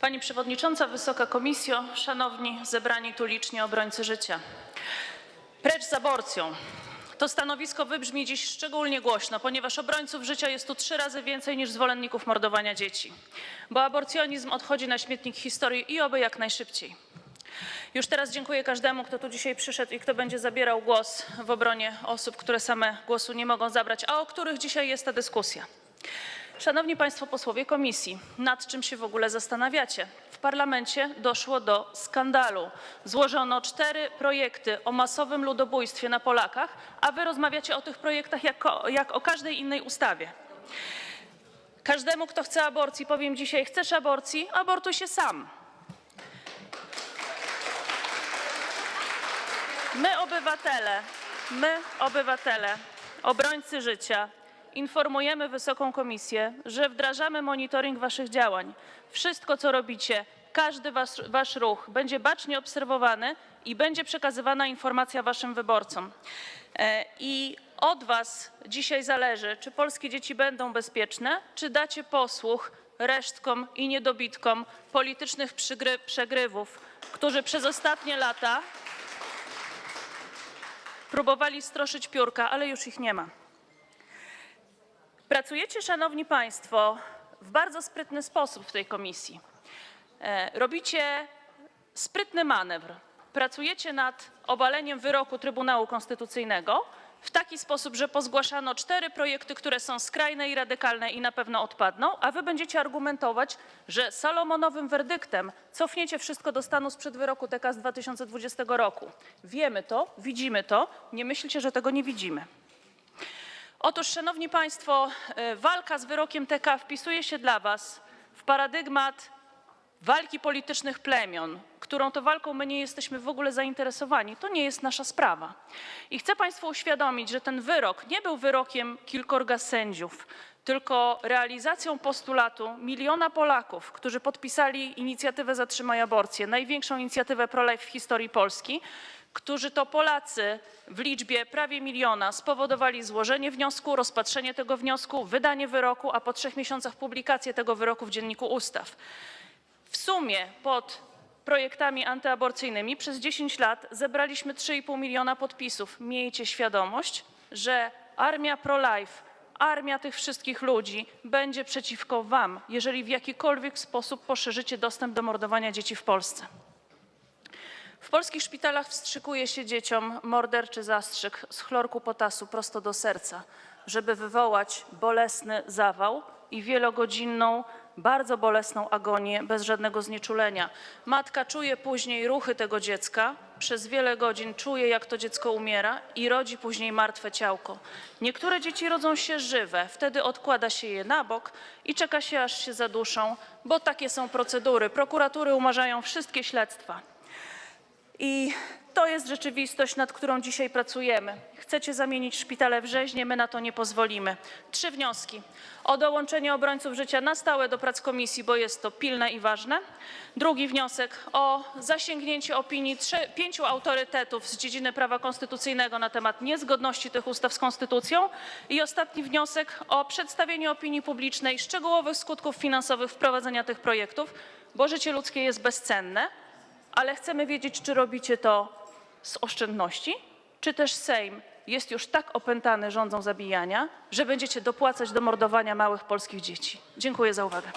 Pani Przewodnicząca, Wysoka Komisjo, Szanowni zebrani tu licznie obrońcy życia. Precz z aborcją. To stanowisko wybrzmi dziś szczególnie głośno, ponieważ obrońców życia jest tu trzy razy więcej niż zwolenników mordowania dzieci. Bo aborcjonizm odchodzi na śmietnik historii i oby jak najszybciej. Już teraz dziękuję każdemu, kto tu dzisiaj przyszedł i kto będzie zabierał głos w obronie osób, które same głosu nie mogą zabrać, a o których dzisiaj jest ta dyskusja. Szanowni Państwo posłowie komisji, nad czym się w ogóle zastanawiacie? W parlamencie doszło do skandalu. Złożono cztery projekty o masowym ludobójstwie na Polakach, a wy rozmawiacie o tych projektach jak o, jak o każdej innej ustawie. Każdemu, kto chce aborcji, powiem dzisiaj: chcesz aborcji? Abortuj się sam. My, obywatele, my, obywatele, obrońcy życia, informujemy Wysoką Komisję, że wdrażamy monitoring Waszych działań. Wszystko, co robicie, każdy wasz, wasz ruch będzie bacznie obserwowany i będzie przekazywana informacja Waszym wyborcom. E, I od Was dzisiaj zależy, czy polskie dzieci będą bezpieczne, czy dacie posłuch resztkom i niedobitkom politycznych przegrywów, którzy przez ostatnie lata próbowali stroszyć piórka, ale już ich nie ma. Pracujecie, szanowni państwo, w bardzo sprytny sposób w tej komisji. E, Robicie sprytny manewr. Pracujecie nad obaleniem wyroku Trybunału Konstytucyjnego w taki sposób, że pozgłaszano cztery projekty, które są skrajne i radykalne i na pewno odpadną, a wy będziecie argumentować, że salomonowym werdyktem cofniecie wszystko do stanu sprzed wyroku TK z 2020 roku. Wiemy to, widzimy to, nie myślcie, że tego nie widzimy. Otóż, szanowni państwo, e, walka z wyrokiem TK wpisuje się dla was w paradygmat walki politycznych plemion, którą to walką my nie jesteśmy w ogóle zainteresowani. To nie jest nasza sprawa. I chcę państwu uświadomić, że ten wyrok nie był wyrokiem kilkorga sędziów, tylko realizacją postulatu miliona Polaków, którzy podpisali inicjatywę Zatrzymaj aborcję, największą inicjatywę pro-life w historii Polski, którzy to Polacy w liczbie prawie miliona spowodowali złożenie wniosku, rozpatrzenie tego wniosku, wydanie wyroku, a po trzech miesiącach publikację tego wyroku w Dzienniku Ustaw. W sumie pod projektami antyaborcyjnymi przez 10 lat zebraliśmy 3,5 miliona podpisów. Miejcie świadomość, że armia pro-life, armia tych wszystkich ludzi będzie przeciwko wam, jeżeli w jakikolwiek sposób poszerzycie dostęp do mordowania dzieci w Polsce. W polskich szpitalach wstrzykuje się dzieciom morderczy zastrzyk z chlorku potasu prosto do serca, żeby wywołać bolesny zawał i wielogodzinną, bardzo bolesną agonię bez żadnego znieczulenia. Matka czuje później ruchy tego dziecka, przez wiele godzin czuje, jak to dziecko umiera i rodzi później martwe ciałko. Niektóre dzieci rodzą się żywe, wtedy odkłada się je na bok i czeka się, aż się zaduszą, bo takie są procedury. Prokuratury umarzają wszystkie śledztwa. I to jest rzeczywistość, nad którą dzisiaj pracujemy. Chcecie zamienić szpitale w rzeźnie, my na to nie pozwolimy. Trzy wnioski. O dołączenie obrońców życia na stałe do prac komisji, bo jest to pilne i ważne. Drugi wniosek o zasięgnięcie opinii trze- pięciu autorytetów z dziedziny prawa konstytucyjnego na temat niezgodności tych ustaw z konstytucją. I ostatni wniosek o przedstawienie opinii publicznej szczegółowych skutków finansowych wprowadzenia tych projektów, bo życie ludzkie jest bezcenne ale chcemy wiedzieć, czy robicie to z oszczędności, czy też Sejm jest już tak opętany rządzą zabijania, że będziecie dopłacać do mordowania małych polskich dzieci. Dziękuję za uwagę.